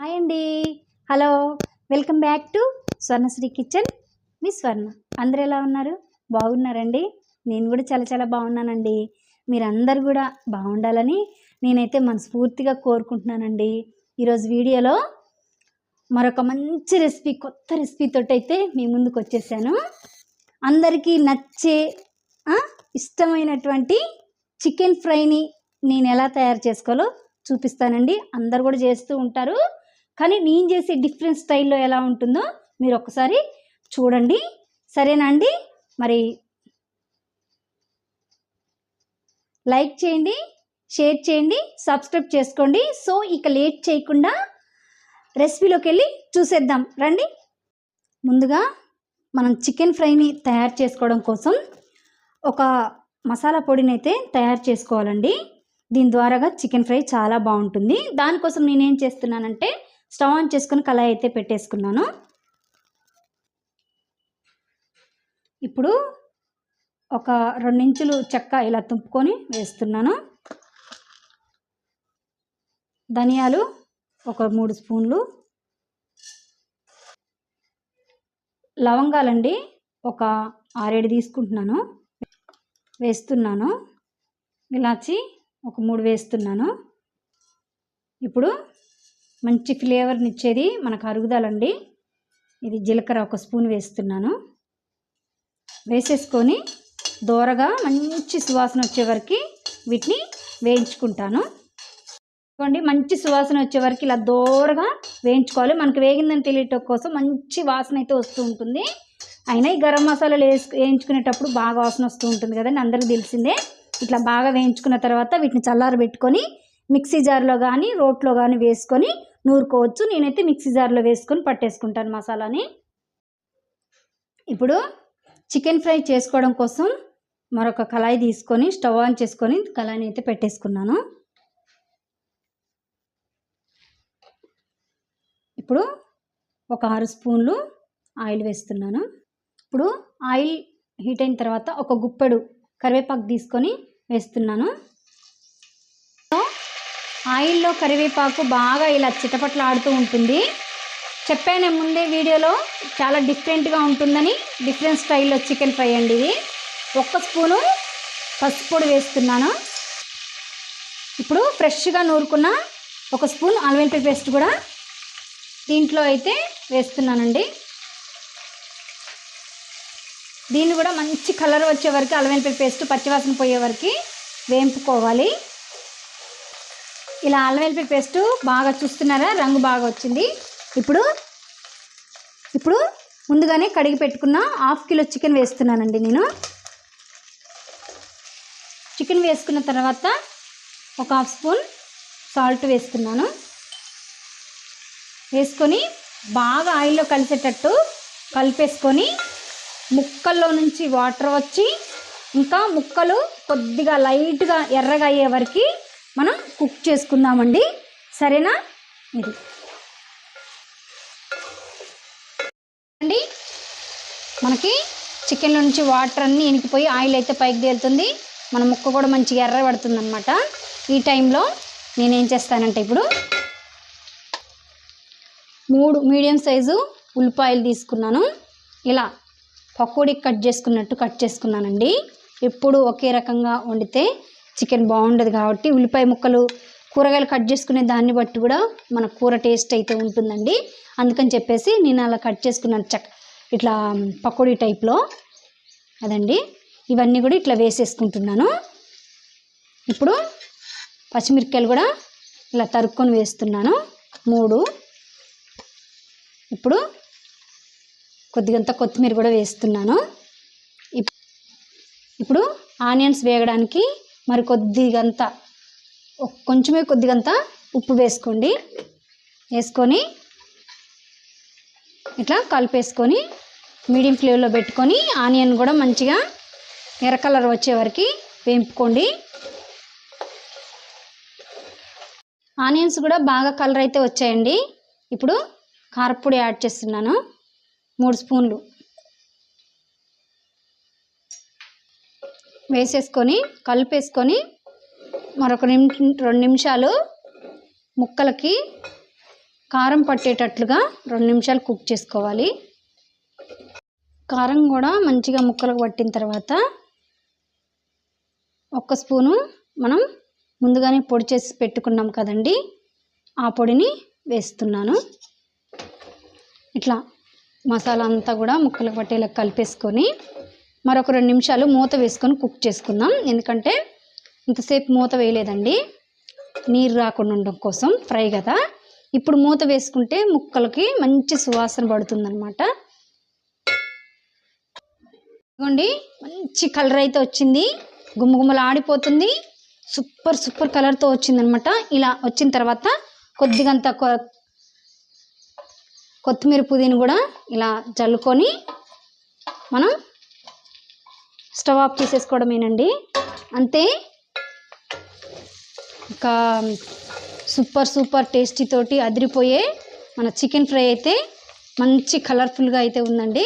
Hi అండి. Hello. Welcome back to Swarnasri kitchen. మీ స్వర్ణ. అందరు ఎలా ఉన్నారు? బాగున్నారండి? నేను కూడా చాలా చాలా బాగున్నానండి. మీరందరూ కూడా బాగుండాలని నేనైతే మనస్ఫూర్తిగా కోరుకుంటున్నానండి. ఈరోజు వీడియోలో మరొక మంచి రెసిపీ కొత్త రెసిపీతో అయితే మీ ముందుకు వచ్చేసాను. అందరికీ నచ్చే ఇష్టమైనటువంటి చికెన్ ఫ్రైని నేను ఎలా తయారు చేసుకోవాలో చూపిస్తానండి. అందరు కూడా చేస్తూ ఉంటారు. కానీ నేను చేసే డిఫరెంట్ స్టైల్లో ఎలా ఉంటుందో మీరు ఒకసారి చూడండి. సరేనా అండి? మరి లైక్ చేయండి షేర్ చేయండి సబ్స్క్రైబ్ చేసుకోండి. సో ఇక లేట్ చేయకుండా రెసిపీలోకి వెళ్ళి చూసేద్దాం. రండి. ముందుగా మనం చికెన్ ఫ్రైని తయారు చేసుకోవడం కోసం ఒక మసాలా పొడిని అయితే తయారు చేసుకోవాలండి. దీని ద్వారాగా చికెన్ ఫ్రై చాలా బాగుంటుంది. దానికోసం నేనేం చేస్తున్నానంటే స్టవ్ ఆన్ చేసుకొని కళాయి అయితే పెట్టేసుకున్నాను. ఇప్పుడు ఒక రెండించులు చెక్క ఇలా తుంపుకొని వేస్తున్నాను. ధనియాలు ఒక మూడు స్పూన్లు. లవంగాలండి ఒక ఆరేడు తీసుకుంటున్నాను. వేస్తున్నాను. ఇలాచి ఒక మూడు వేస్తున్నాను. ఇప్పుడు మంచి ఫ్లేవర్ని ఇచ్చేది మనకు అరుగుదలండి. ఇది జీలకర్ర ఒక స్పూన్ వేస్తున్నాను. వేసేసుకొని దోరగా మంచి సువాసన వచ్చే వరకు వీటిని వేయించుకుంటాను. చూడండి మంచి సువాసన వచ్చే వరకు ఇలా దోరగా వేయించుకోవాలి. మనకు వేగిందని తెలియటం కోసం మంచి వాసన అయితే వస్తూ ఉంటుంది. అయినా ఈ గరం మసాలాలు వేసు వేయించుకునేటప్పుడు బాగా వాసన వస్తూ ఉంటుంది కదండి అందరికీ తెలిసిందే. ఇట్లా బాగా వేయించుకున్న తర్వాత వీటిని చల్లారబెట్టుకొని మిక్సీ జార్లో కానీ రోట్లో కానీ వేసుకొని నూరుకోవచ్చు. నేనైతే మిక్సీ జార్లో వేసుకొని పట్టేసుకుంటాను మసాలాని. ఇప్పుడు చికెన్ ఫ్రై చేసుకోవడం కోసం మరొక కళాయి తీసుకొని స్టవ్ ఆన్ చేసుకొని కళాయిని అయితే పెట్టేసుకున్నాను. ఇప్పుడు ఒక ఆరు స్పూన్లు ఆయిల్ వేస్తున్నాను. ఇప్పుడు ఆయిల్ హీట్ అయిన తర్వాత ఒక గుప్పెడు కరివేపాకు తీసుకొని వేస్తున్నాను. ఆయిల్లో కరివేపాకు బాగా ఇలా చిటపట్లాడుతూ ఉంటుంది. చెప్పాను ముందే వీడియోలో చాలా డిఫరెంట్గా ఉంటుందని డిఫరెంట్ స్టైల్లో చికెన్ ఫ్రై అండి ఇది. ఒక్క స్పూను పసుపు పొడి వేస్తున్నాను. ఇప్పుడు ఫ్రెష్గా నూరుకున్న ఒక స్పూన్ అల్వెల్పి పేస్ట్ కూడా దీంట్లో అయితే వేస్తున్నానండి. దీన్ని కూడా మంచి కలర్ వచ్చే వరకు అల్వెల్పి పేస్ట్ పచ్చివాసన పోయే వరకు వేంపుకోవాలి. ఇలా అల్లం వెల్లుల్లి పేస్ట్ బాగా చూస్తున్నారా? రంగు బాగా వచ్చింది. ఇప్పుడు ఇప్పుడు ముందుగానే కడిగి పెట్టుకున్న హాఫ్ కిలో చికెన్ వేస్తున్నానండి నేను. చికెన్ వేసుకున్న తర్వాత ఒక హాఫ్ స్పూన్ సాల్ట్ వేస్తున్నాను. వేసుకొని బాగా ఆయిల్లో కలిసేటట్టు కలిపేసుకొని ముక్కల్లో నుంచి వాటర్ వచ్చి ఇంకా ముక్కలు కొద్దిగా లైట్గా ఎర్రగా అయ్యే వరకు కుక్ చేసుకుందామండి. సరేనా? ఇది. అండి మనకి చికెన్లో నుంచి వాటర్ అన్నీ ఇనికిపోయి ఆయిల్ అయితే పైకి తేలుతుంది. మన ముక్క కూడా మంచిగా ఎర్ర పడుతుంది అనమాట ఈ టైంలో నేనేం చేస్తానంటే ఇప్పుడు మూడు మీడియం సైజు ఉల్లిపాయలు తీసుకున్నాను. ఇలా పకోడీ కట్ చేసుకున్నట్టు కట్ చేసుకున్నానండి. ఎప్పుడు ఒకే రకంగా వండితే చికెన్ బాగుండదు కాబట్టి ఉల్లిపాయ ముక్కలు కూరగాయలు కట్ చేసుకునే దాన్ని బట్టి కూడా మన కూర టేస్ట్ అయితే ఉంటుందండి. అందుకని చెప్పేసి నేను అలా కట్ చేసుకున్నాను చక్ ఇట్లా పకోడీ టైప్లో అదండి. ఇవన్నీ కూడా ఇట్లా వేసేసుకుంటున్నాను. ఇప్పుడు పచ్చిమిరపకాయలు కూడా ఇలా తరుక్కొని వేస్తున్నాను. మూడు. ఇప్పుడు కొద్దిగంత కొత్తిమీర కూడా వేస్తున్నాను. ఇప్- ఇప్పుడు ఆనియన్స్ వేగడానికి మరి కొద్దిగంత కొంచెమే కొద్దిగంత ఉప్పు వేసుకోండి. వేసుకొని ఇట్లా కలిపేసుకొని మీడియం ఫ్లేమ్లో పెట్టుకొని ఆనియన్ కూడా మంచిగా ఎర్ర కలర్ వచ్చే వరకు వేంపుకోండి. ఆనియన్స్ కూడా బాగా కలర్ అయితే వచ్చాయండి. ఇప్పుడు కారపొడి యాడ్ చేస్తున్నాను. మూడు స్పూన్లు. వేసేసుకొని కలిపేసుకొని మరొక నిమిషం రెండు నిమిషాలు ముక్కలకి కారం పట్టేటట్లుగా రెండు నిమిషాలు కుక్ చేసుకోవాలి. కారం కూడా మంచిగా ముక్కలకు పట్టిన తర్వాత ఒక్క స్పూను మనం ముందుగానే పొడి చేసి పెట్టుకున్నాం కదండి ఆ పొడిని వేస్తున్నాను. ఇట్లా మసాలా అంతా కూడా ముక్కలకు పట్టేలా కలిపేసుకొని మరొక రెండు నిమిషాలు మూత వేసుకొని కుక్ చేసుకుందాం. ఎందుకంటే ఇంతసేపు మూత వేయలేదండి. నీరు రాకుండా ఉండడం కోసం ఫ్రై కదా. ఇప్పుడు మూత వేసుకుంటే ముక్కలకి మంచి సువాసన పడుతుందనమాట ఇదిగోండి మంచి కలర్ అయితే వచ్చింది. గుమ్మగుమ్మలు ఆడిపోతుంది. సూపర్ సూపర్ కలర్తో వచ్చిందనమాట ఇలా వచ్చిన తర్వాత కొద్దిగంత కొ- కొత్తిమీర పుదీని కూడా ఇలా చల్లుకొని మనం స్టవ్ ఆఫ్ చేసేసుకోవడమేనండి. అంతే. ఇంకా సూపర్ సూపర్ టేస్టీ తోటి అదిరిపోయే మన చికెన్ ఫ్రై అయితే మంచి కలర్ఫుల్గా అయితే ఉందండి.